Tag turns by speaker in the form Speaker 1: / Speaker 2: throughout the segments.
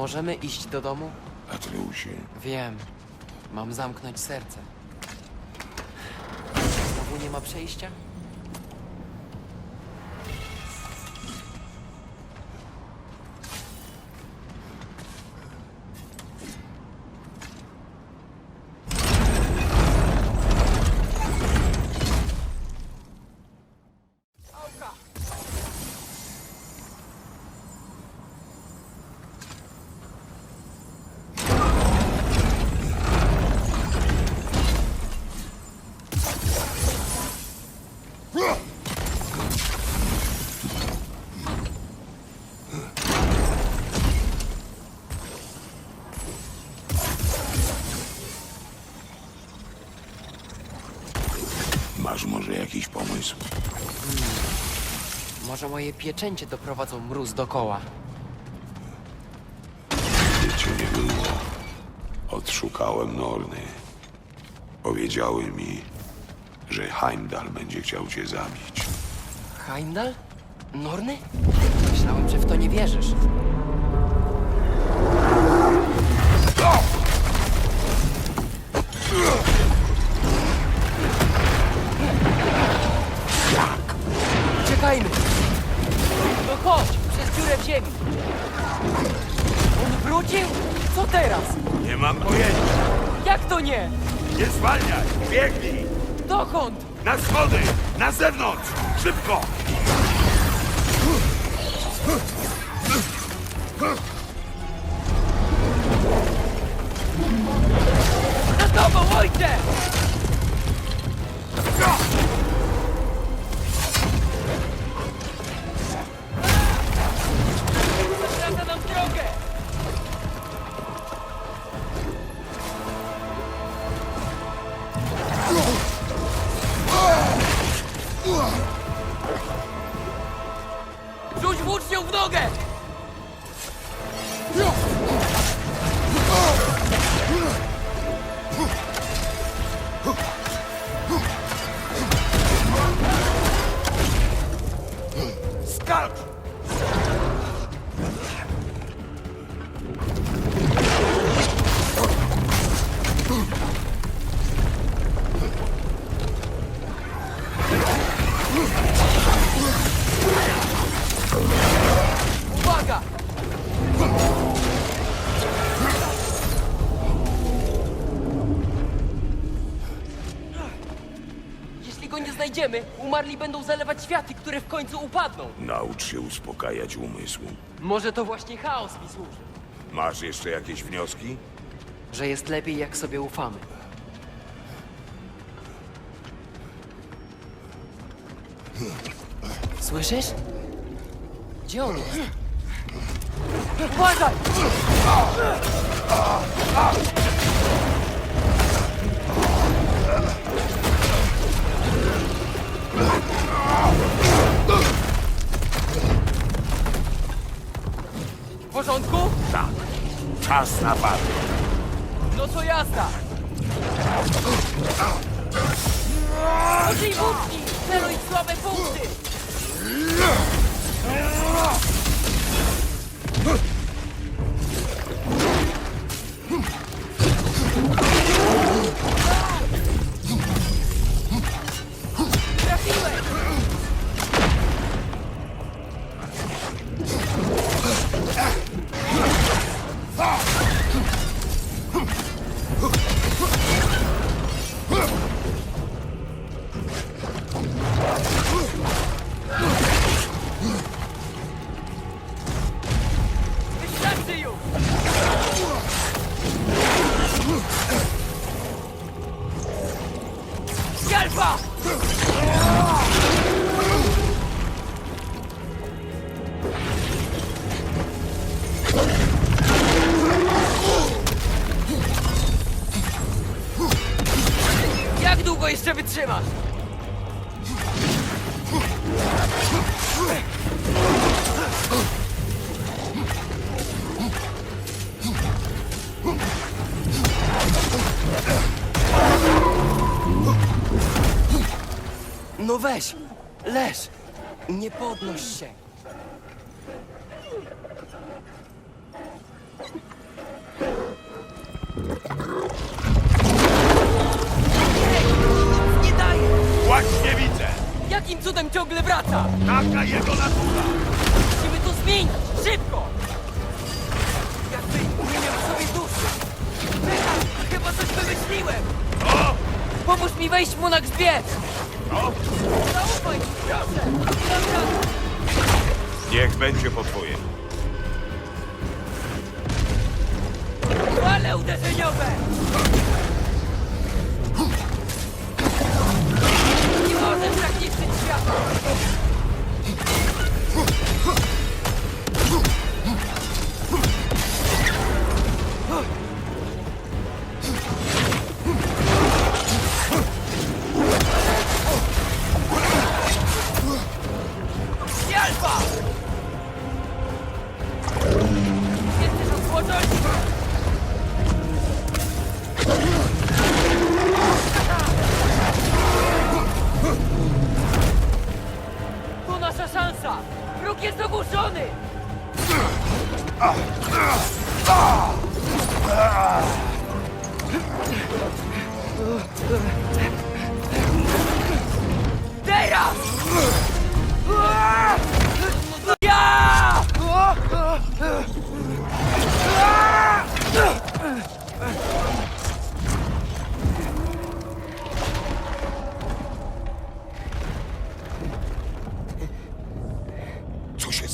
Speaker 1: Możemy iść do domu?
Speaker 2: Atreusie,
Speaker 1: Wiem. Mam zamknąć serce. Znowu nie ma przejścia?
Speaker 2: Może
Speaker 1: moje pieczęcie doprowadzą mróz do koła.
Speaker 2: Gdy cię nie było, odszukałem Norny. Powiedziały mi, że Heimdall będzie chciał cię zabić.
Speaker 1: Heimdall? Norny? Myślałem, że w to nie wierzysz. Znajdziemy, umarli będą zalewać światy, które w końcu upadną.
Speaker 2: Naucz się uspokajać umysł.
Speaker 1: Może to właśnie chaos mi służy.
Speaker 2: Masz jeszcze jakieś wnioski?
Speaker 1: Że jest lepiej, jak sobie ufamy. Słyszysz? Gdzie on jest? Uważaj! W porządku?
Speaker 2: Tak. Czas napadu.
Speaker 1: No to jazda! Użyj włóczni! Celuj w słabe punkty! Ciągle wraca?
Speaker 3: Taka jego natura!
Speaker 1: Musimy to zmienić! Szybko! Jakby nie miał w sobie duszy! Czekaj! Chyba coś wymyśliłem!
Speaker 3: O!
Speaker 1: Pomóż mi wejść mu na grzbiet!
Speaker 3: O!
Speaker 1: Zaufaj mi, proszę! Dobra!
Speaker 3: Niech będzie po twojemu.
Speaker 1: Fale uderzeniowe!
Speaker 2: Yeah.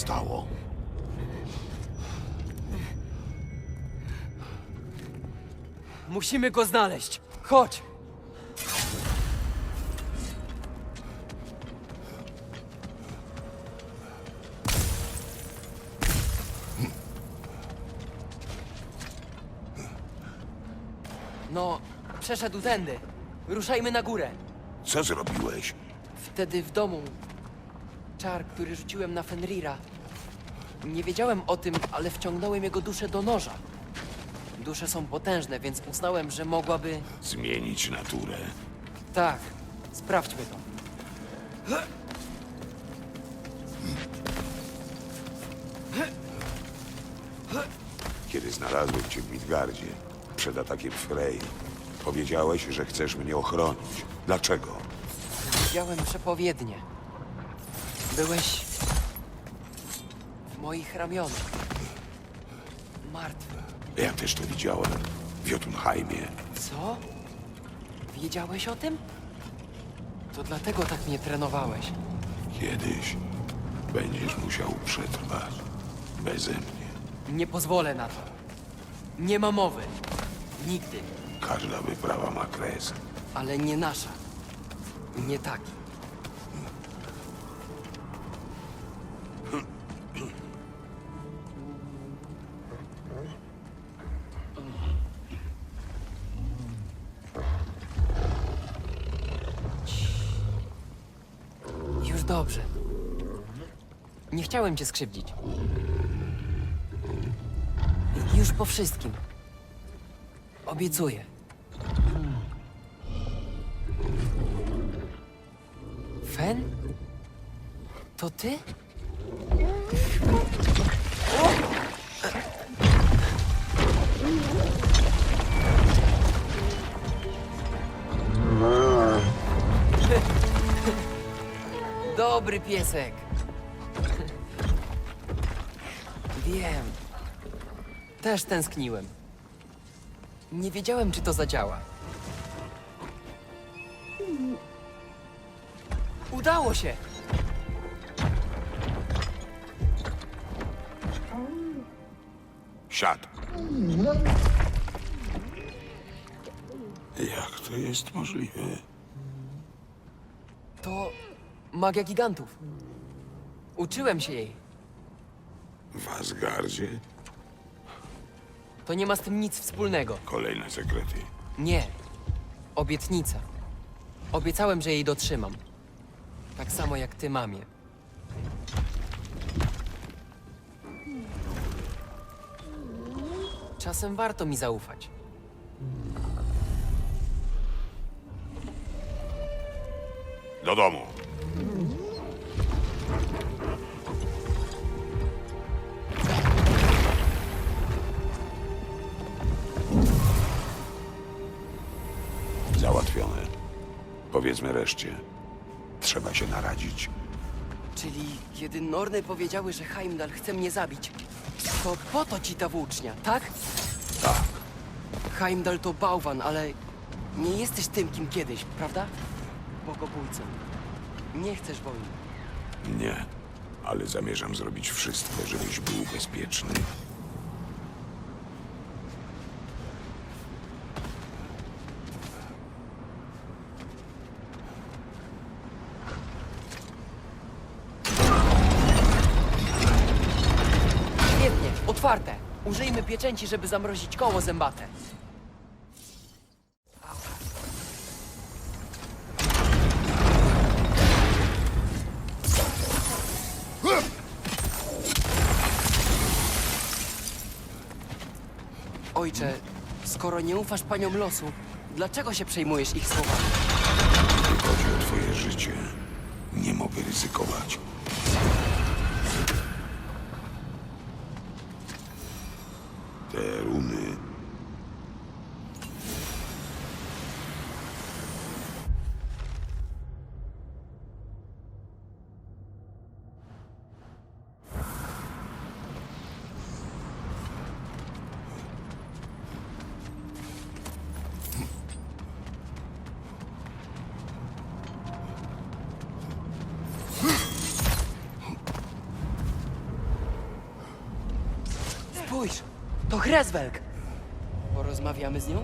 Speaker 2: Stało?
Speaker 1: Musimy go znaleźć. Chodź. No, przeszedł tędy. Ruszajmy na górę.
Speaker 2: Co zrobiłeś?
Speaker 1: Wtedy w domu. Czar, który rzuciłem na Fenrira. Nie wiedziałem o tym, ale wciągnąłem jego duszę do noża. Dusze są potężne, więc uznałem, że mogłaby.
Speaker 2: Zmienić naturę.
Speaker 1: Tak, sprawdźmy to.
Speaker 2: Kiedy znalazłem cię w Midgardzie, przed atakiem Frey, powiedziałeś, że chcesz mnie ochronić. Dlaczego?
Speaker 1: Widziałem przepowiednie. Byłeś w moich ramionach. Martwy.
Speaker 2: Ja też to widziałem. W Jotunheimie.
Speaker 1: Co? Wiedziałeś o tym? To dlatego tak mnie trenowałeś.
Speaker 2: Kiedyś będziesz musiał przetrwać. Beze mnie.
Speaker 1: Nie pozwolę na to. Nie ma mowy. Nigdy.
Speaker 2: Każda wyprawa ma kres.
Speaker 1: Ale nie nasza. Nie taki. Chciałem cię skrzywdzić. Już po wszystkim. Obiecuję. Fen? To ty? Dobry piesek. Wiem. Też tęskniłem. Nie wiedziałem, czy to zadziała. Udało się!
Speaker 2: Siad. Jak to jest możliwe?
Speaker 1: To magia gigantów. Uczyłem się jej.
Speaker 2: W Asgardzie?
Speaker 1: To nie ma z tym nic wspólnego.
Speaker 2: Kolejne sekrety.
Speaker 1: Nie. Obietnica. Obiecałem, że jej dotrzymam. Tak samo jak ty, mamie. Czasem warto mi zaufać.
Speaker 2: Do domu. Powiedzmy reszcie. Trzeba się naradzić.
Speaker 1: Czyli kiedy Norny powiedziały, że Heimdall chce mnie zabić, to po to ci ta włócznia, tak?
Speaker 2: Tak.
Speaker 1: Heimdall to bałwan, ale nie jesteś tym, kim kiedyś, prawda? Bogobójcą. Nie chcesz wojny.
Speaker 2: Nie, ale zamierzam zrobić wszystko, żebyś był bezpieczny.
Speaker 1: Pieczęci, żeby zamrozić koło zębate. Ojcze, skoro nie ufasz paniom losu, dlaczego się przejmujesz ich słowami?
Speaker 2: Chodzi o twoje życie, nie mogę ryzykować. Der
Speaker 1: man. To Hreswelk. Porozmawiamy z nią?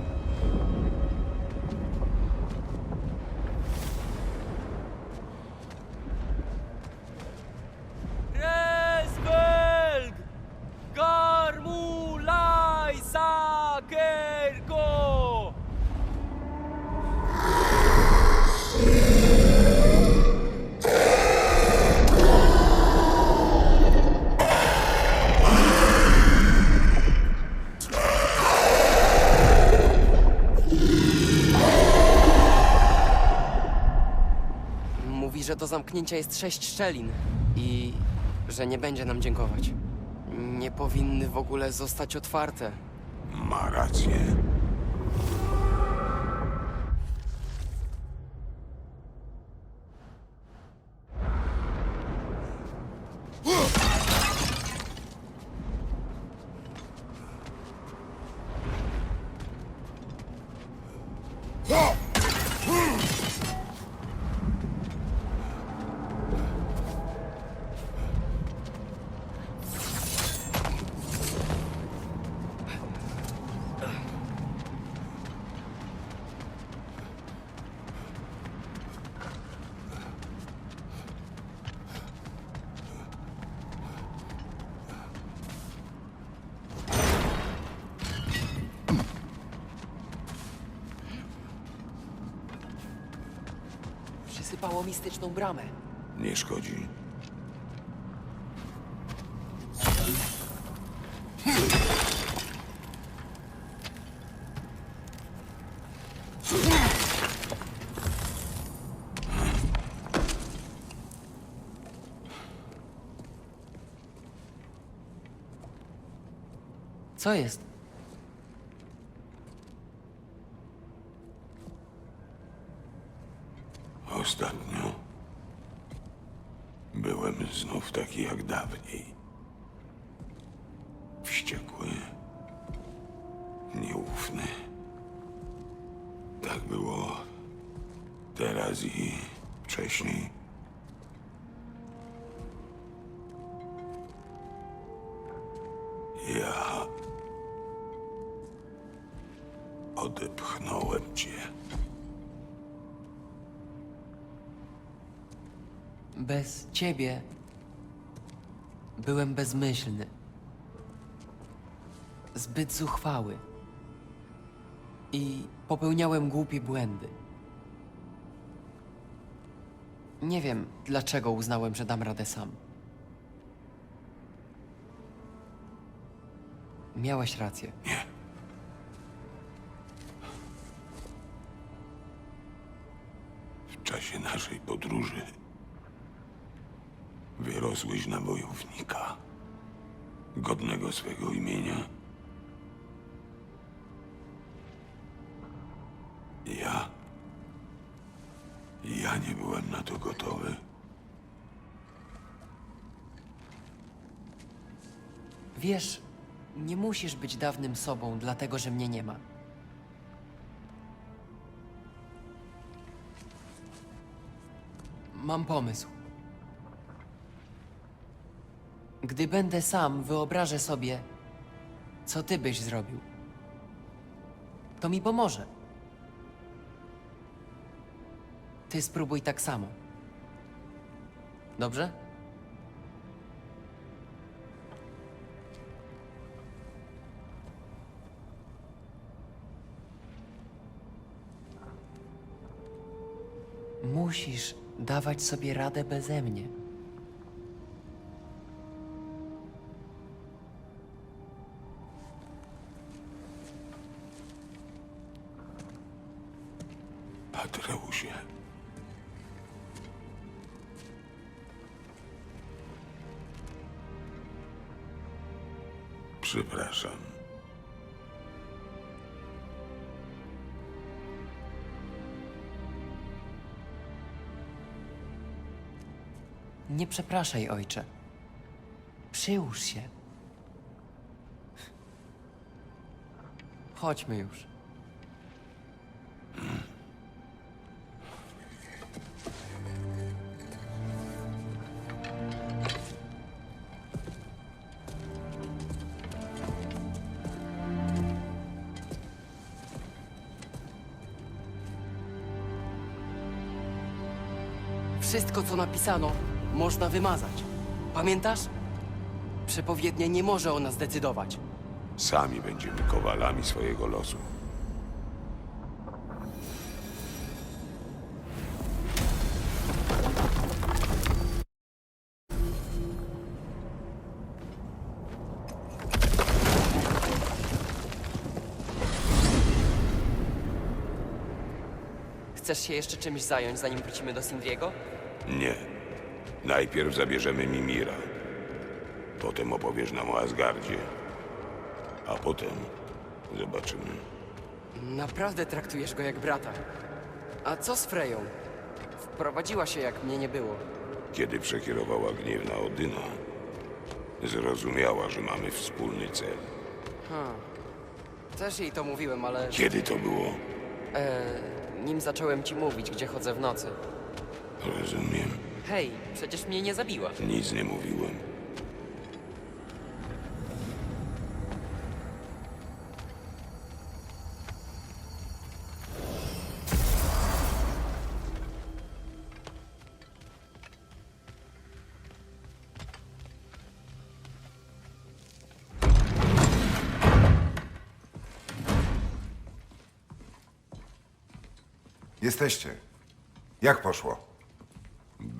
Speaker 1: Hreswelk! Garmulaj Że do zamknięcia jest sześć szczelin i że nie będzie nam dziękować. Nie powinny w ogóle zostać otwarte.
Speaker 2: ma rację.
Speaker 1: Mistyczną bramę.
Speaker 2: Nie szkodzi.
Speaker 1: Co jest?
Speaker 2: Odepchnąłem cię.
Speaker 1: Bez ciebie byłem bezmyślny. Zbyt zuchwały. I popełniałem głupie błędy. Nie wiem, dlaczego uznałem, że dam radę sam. Miałeś rację.
Speaker 2: Nie. czasie naszej podróży wyrosłeś na wojownika, godnego swego imienia. Ja. Ja nie byłem na to gotowy.
Speaker 1: Wiesz, nie musisz być dawnym sobą, dlatego że mnie nie ma. Mam pomysł. Gdy będę sam, wyobrażę sobie, co ty byś zrobił. To mi pomoże. Ty spróbuj tak samo. Dobrze? Musisz dawać sobie radę beze mnie. Przepraszaj, ojcze. Przyłóż się. Chodźmy już. Wszystko, co napisano, można wymazać. Pamiętasz? Przepowiednia nie może o nas decydować.
Speaker 2: Sami będziemy kowalami swojego losu.
Speaker 1: Chcesz się jeszcze czymś zająć, zanim wrócimy do Sindriego?
Speaker 2: Nie. Najpierw zabierzemy Mimira. Potem opowiesz nam o Asgardzie. A potem zobaczymy.
Speaker 1: Naprawdę traktujesz go jak brata. A co z Freją? Wprowadziła się, jak mnie nie było.
Speaker 2: Kiedy przekierowała gniew na Odyna, zrozumiała, że mamy wspólny cel.
Speaker 1: Też jej to mówiłem, ale
Speaker 2: Kiedy to było?
Speaker 1: nim zacząłem ci mówić, gdzie chodzę w nocy.
Speaker 2: Rozumiem.
Speaker 1: Hej, przecież mnie nie zabiła.
Speaker 2: Nic nie mówiłem.
Speaker 4: Jesteście. Jak poszło?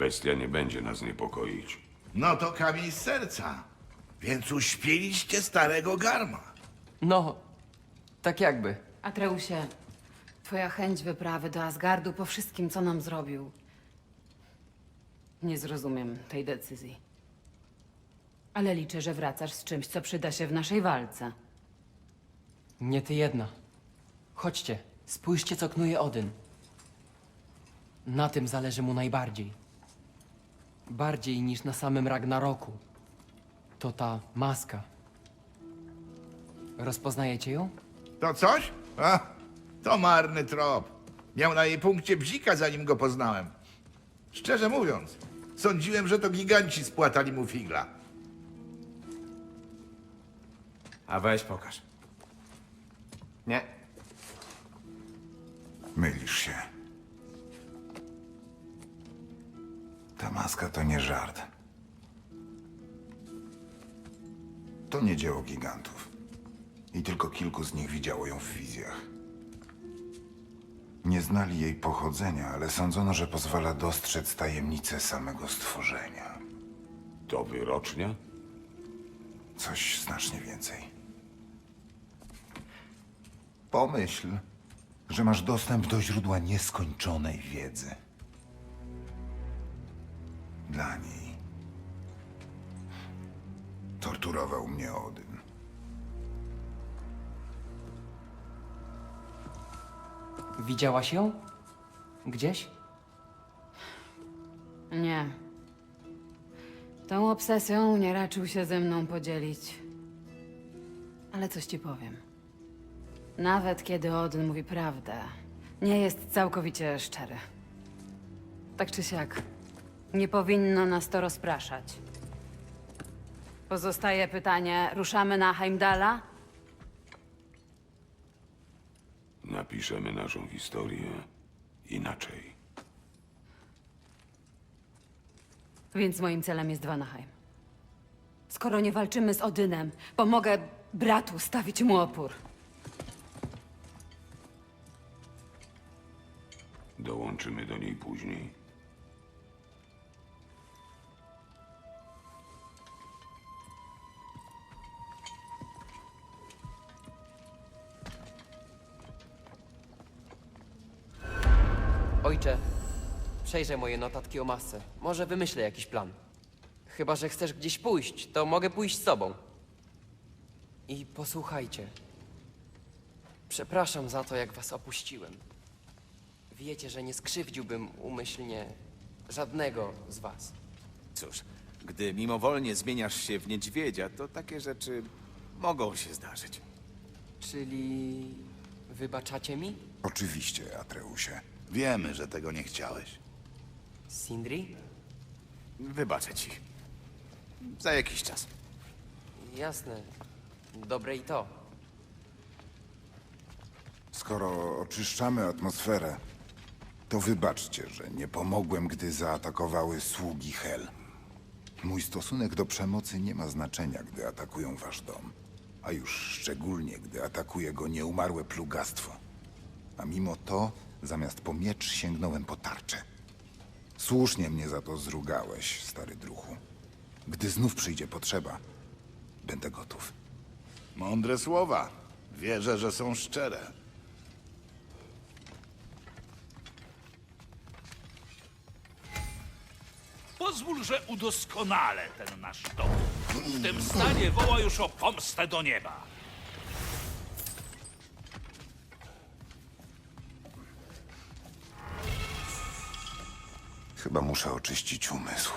Speaker 2: Bestia nie będzie nas niepokoić.
Speaker 5: No to kamień z serca. Więc uśpiliście starego garma.
Speaker 1: No, tak jakby.
Speaker 6: Atreusie, twoja chęć wyprawy do Asgardu po wszystkim, co nam zrobił. Nie zrozumiem tej decyzji. Ale liczę, że wracasz z czymś, co przyda się w naszej walce.
Speaker 1: Nie ty jedna. Chodźcie, spójrzcie, co knuje Odyn. Na tym zależy mu najbardziej. Bardziej niż na samym Ragnaroku. To ta maska. Rozpoznajecie ją?
Speaker 5: To coś? A, to marny trop. Miał na jej punkcie bzika, zanim go poznałem. Szczerze mówiąc, sądziłem, że to giganci spłatali mu figla.
Speaker 7: A weź pokaż. Nie.
Speaker 4: Mylisz się. Ta maska to nie żart. To nie dzieło gigantów. I tylko kilku z nich widziało ją w wizjach. Nie znali jej pochodzenia, ale sądzono, że pozwala dostrzec tajemnicę samego stworzenia.
Speaker 2: To wyrocznia?
Speaker 4: Coś znacznie więcej. Pomyśl, że masz dostęp do źródła nieskończonej wiedzy. Dla niej torturował mnie Odyn.
Speaker 1: Widziałaś ją? Gdzieś?
Speaker 6: Nie. Tą obsesją nie raczył się ze mną podzielić. Ale coś ci powiem. Nawet kiedy Odyn mówi prawdę, nie jest całkowicie szczery. Tak czy siak, nie powinno nas to rozpraszać. Pozostaje pytanie, ruszamy na Heimdala?
Speaker 2: Napiszemy naszą historię inaczej.
Speaker 6: Więc moim celem jest Vanaheim. Skoro nie walczymy z Odynem, pomogę bratu stawić mu opór.
Speaker 2: Dołączymy do niej później.
Speaker 1: Ojcze, przejrzę moje notatki o masce. Może wymyślę jakiś plan. Chyba, że chcesz gdzieś pójść, to mogę pójść z tobą. I posłuchajcie. Przepraszam za to, jak was opuściłem. Wiecie, że nie skrzywdziłbym umyślnie żadnego z was.
Speaker 3: Cóż, gdy mimowolnie zmieniasz się w niedźwiedzia, to takie rzeczy mogą się zdarzyć.
Speaker 1: Czyli wybaczacie mi?
Speaker 4: Oczywiście, Atreusie.
Speaker 5: Wiemy, że tego nie chciałeś.
Speaker 1: Sindri?
Speaker 3: Wybaczę ci. Za jakiś czas.
Speaker 1: Jasne. Dobre i to.
Speaker 4: Skoro oczyszczamy atmosferę, to wybaczcie, że nie pomogłem, gdy zaatakowały sługi Hel. Mój stosunek do przemocy nie ma znaczenia, gdy atakują wasz dom, a już szczególnie, gdy atakuje go nieumarłe plugastwo. A mimo to, zamiast po miecz sięgnąłem po tarczę. Słusznie mnie za to zrugałeś, stary druhu. Gdy znów przyjdzie potrzeba, będę gotów.
Speaker 5: Mądre słowa. Wierzę, że są szczere.
Speaker 8: Pozwól, że udoskonalę ten nasz dom. W tym stanie woła już o pomstę do nieba.
Speaker 4: Chyba muszę oczyścić umysł.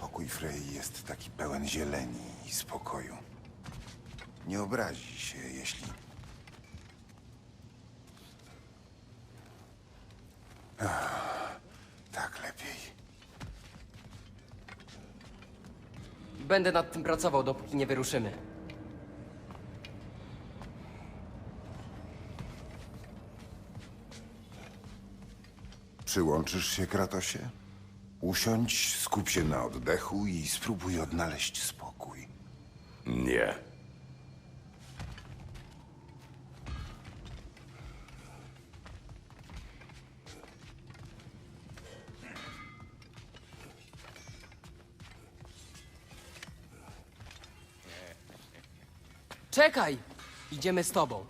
Speaker 4: Pokój Frey jest taki pełen zieleni i spokoju. Nie obrazi się, jeśli... Ach, tak lepiej.
Speaker 1: Będę nad tym pracował, dopóki nie wyruszymy.
Speaker 4: Przyłączysz się, Kratosie? Usiądź, skup się na oddechu i spróbuj odnaleźć spokój.
Speaker 2: Nie.
Speaker 1: Czekaj! Idziemy z tobą.